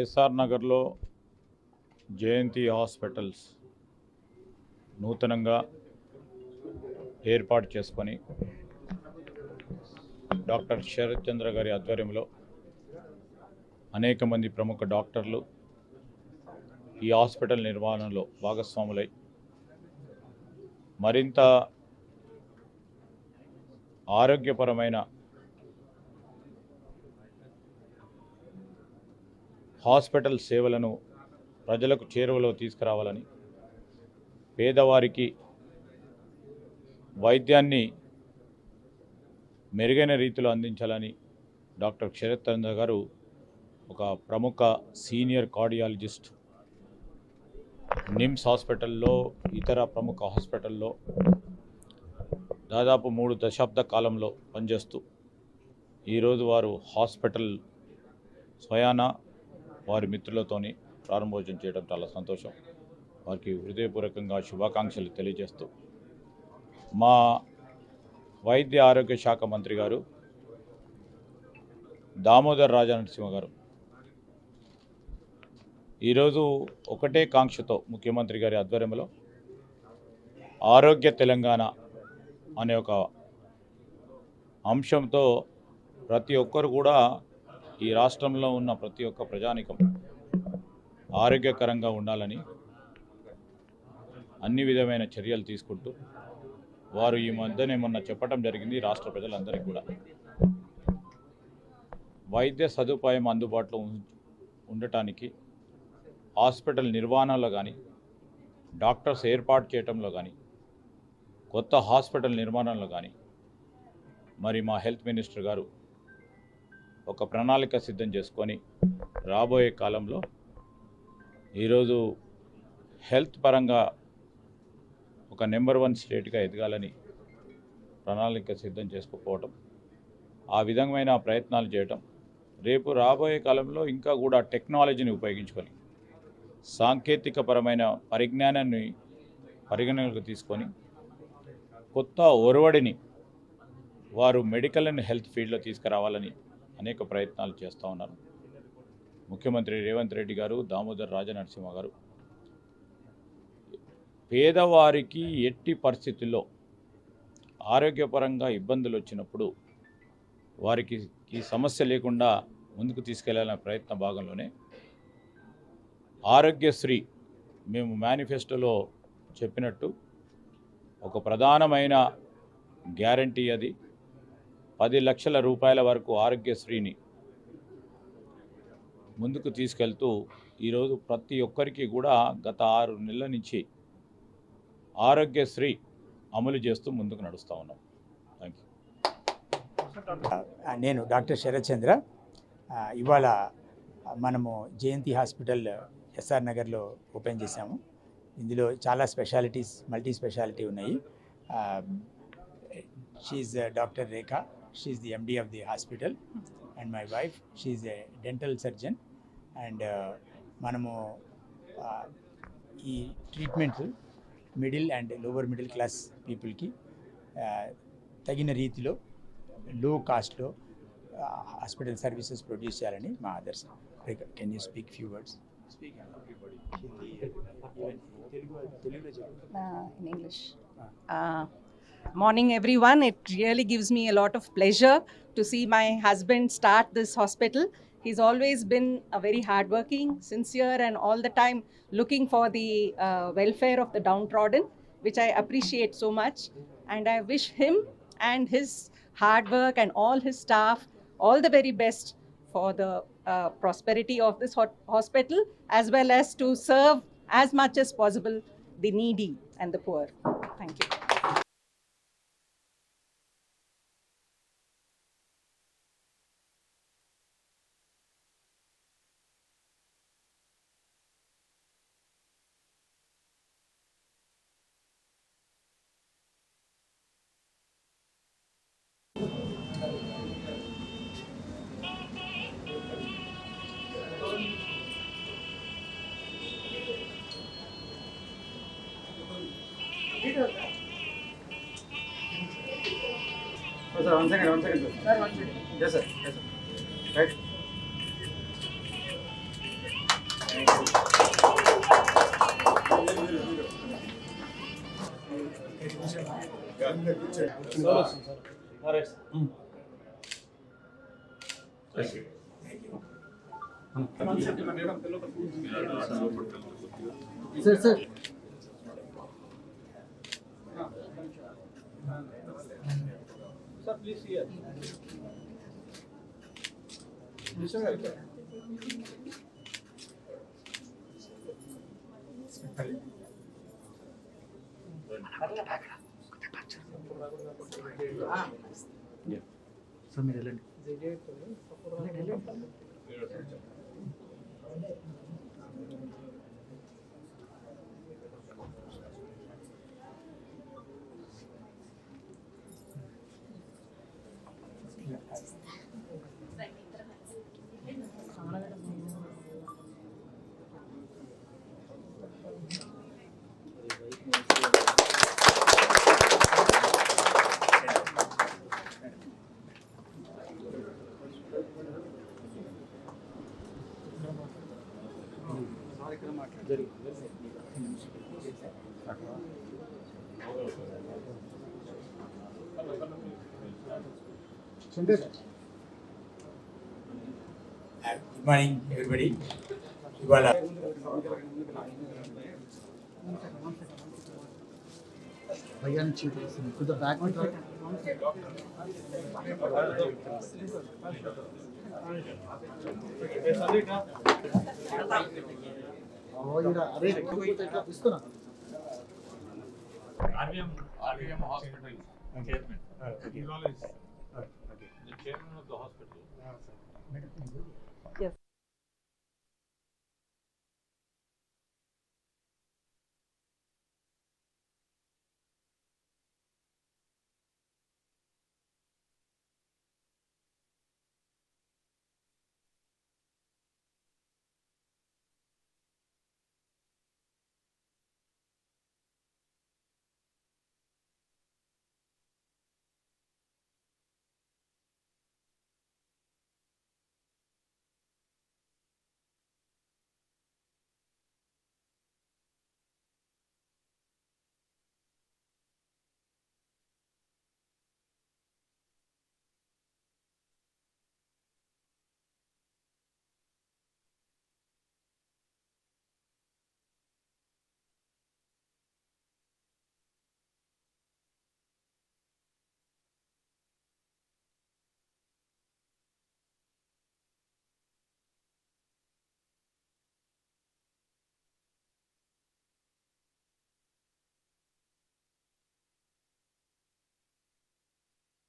SR నగర్లో జయంతి hospitals నూతనంగా ఏర్పాటు చేసుకొని డాక్టర్ శరత్ చంద్ర గారి ఆధ్వర్యంలో అనేక మంది ప్రముఖ డాక్టర్లు ఈ హాస్పిటల్ నిర్మాణంలో భాగస్వాములై మరింత ఆరోగ్యపరమైన హాస్పిటల్ సేవలను ప్రజలకు చేరువలో తీసుకురావాలని పేదవారికి వైద్యాన్ని మెరుగైన రీతిలో అందించాలని డాక్టర్ క్షరత్చంద్ర గారు ఒక ప్రముఖ సీనియర్ కార్డియాలజిస్ట్ నిమ్స్ హాస్పిటల్లో ఇతర ప్రముఖ హాస్పిటల్లో దాదాపు మూడు దశాబ్ద కాలంలో పనిచేస్తూ ఈరోజు వారు హాస్పిటల్ స్వయాన వారి మిత్రులతోని ప్రారంభోజనం చేయడం చాలా సంతోషం వారికి హృదయపూర్వకంగా శుభాకాంక్షలు తెలియజేస్తూ మా వైద్య ఆరోగ్య శాఖ మంత్రి గారు దామోదర్ రాజా నరసింహ గారు ఈరోజు ఒకటే కాంక్షతో ముఖ్యమంత్రి గారి ఆధ్వర్యంలో ఆరోగ్య తెలంగాణ అనే ఒక అంశంతో ప్రతి ఒక్కరు కూడా ఈ రాష్ట్రంలో ఉన్న ప్రతి ఒక్క ప్రజానికం ఆరోగ్యకరంగా ఉండాలని అన్ని విధమైన చర్యలు తీసుకుంటూ వారు ఈ మధ్యనే మొన్న చెప్పడం జరిగింది రాష్ట్ర ప్రజలందరికీ కూడా వైద్య సదుపాయం అందుబాటులో ఉండటానికి హాస్పిటల్ నిర్వహణలో కానీ డాక్టర్స్ ఏర్పాటు చేయటంలో కానీ కొత్త హాస్పిటల్ నిర్మాణంలో కానీ మరి మా హెల్త్ మినిస్టర్ గారు ఒక ప్రణాళిక సిద్ధం చేసుకొని రాబోయే కాలంలో ఈరోజు హెల్త్ పరంగా ఒక నెంబర్ వన్ స్టేట్గా ఎదగాలని ప్రణాళిక సిద్ధం చేసుకుపోవటం ఆ విధమైన ప్రయత్నాలు చేయటం రేపు రాబోయే కాలంలో ఇంకా కూడా టెక్నాలజీని ఉపయోగించుకొని సాంకేతికపరమైన పరిజ్ఞానాన్ని పరిగణనకు తీసుకొని కొత్త ఒరవడిని వారు మెడికల్ అండ్ హెల్త్ ఫీల్డ్లో తీసుకురావాలని అనేక ప్రయత్నాలు చేస్తూ ఉన్నారు ముఖ్యమంత్రి రేవంత్ రెడ్డి గారు దామోదర్ రాజనరసింహ గారు పేదవారికి ఎట్టి పరిస్థితుల్లో ఆరోగ్యపరంగా ఇబ్బందులు వచ్చినప్పుడు వారికి ఈ సమస్య లేకుండా ముందుకు తీసుకెళ్లాలనే ప్రయత్న భాగంలోనే ఆరోగ్యశ్రీ మేము మేనిఫెస్టోలో చెప్పినట్టు ఒక ప్రధానమైన గ్యారంటీ అది పది లక్షల రూపాయల వరకు ఆరోగ్యశ్రీని ముందుకు తీసుకెళ్తూ ఈరోజు ప్రతి ఒక్కరికి కూడా గత ఆరు నెలల నుంచి ఆరోగ్యశ్రీ అమలు చేస్తూ ముందుకు నడుస్తూ ఉన్నాం థ్యాంక్ నేను డాక్టర్ శరత్చంద్ర ఇవాళ మనము జయంతి హాస్పిటల్ ఎస్ఆర్ నగర్లో ఓపెన్ చేశాము ఇందులో చాలా స్పెషాలిటీస్ మల్టీ స్పెషాలిటీ ఉన్నాయి she's doctor Rekha she's the MD of the hospital and my wife she's a dental surgeon and మనము ఈ treatment middle and lower middle class పీపుల్కి తగిన రీతిలో లో కాస్ట్లో హాస్పిటల్ సర్వీసెస్ ప్రొడ్యూస్ చేయాలని మా ఆదర్శం can you speak few words తెలుగులో English Morning, everyone. It really gives me a lot of pleasure to see my husband start this hospital. He's always been a very hardworking, sincere, and all the time looking for the uh, welfare of the downtrodden, which I appreciate so much. And I wish him and his hard work and all his staff all the very best for the uh, prosperity of this hospital as well as to serve as much as possible the needy and the poor. Thank you. Oh, sir, one second, one second, sir. one second. Yes, sir. Yes, sir. Right. Sir sir Sir, please here. Listen, welcome. Yeah. Some relent. Relent. Relent. Good morning everybody ఇవాళ భయ్యా నుంచి కొద్దిగా back ఉంటారు RVM Hospital chairman. He's always the chairman of the hospital. Ah,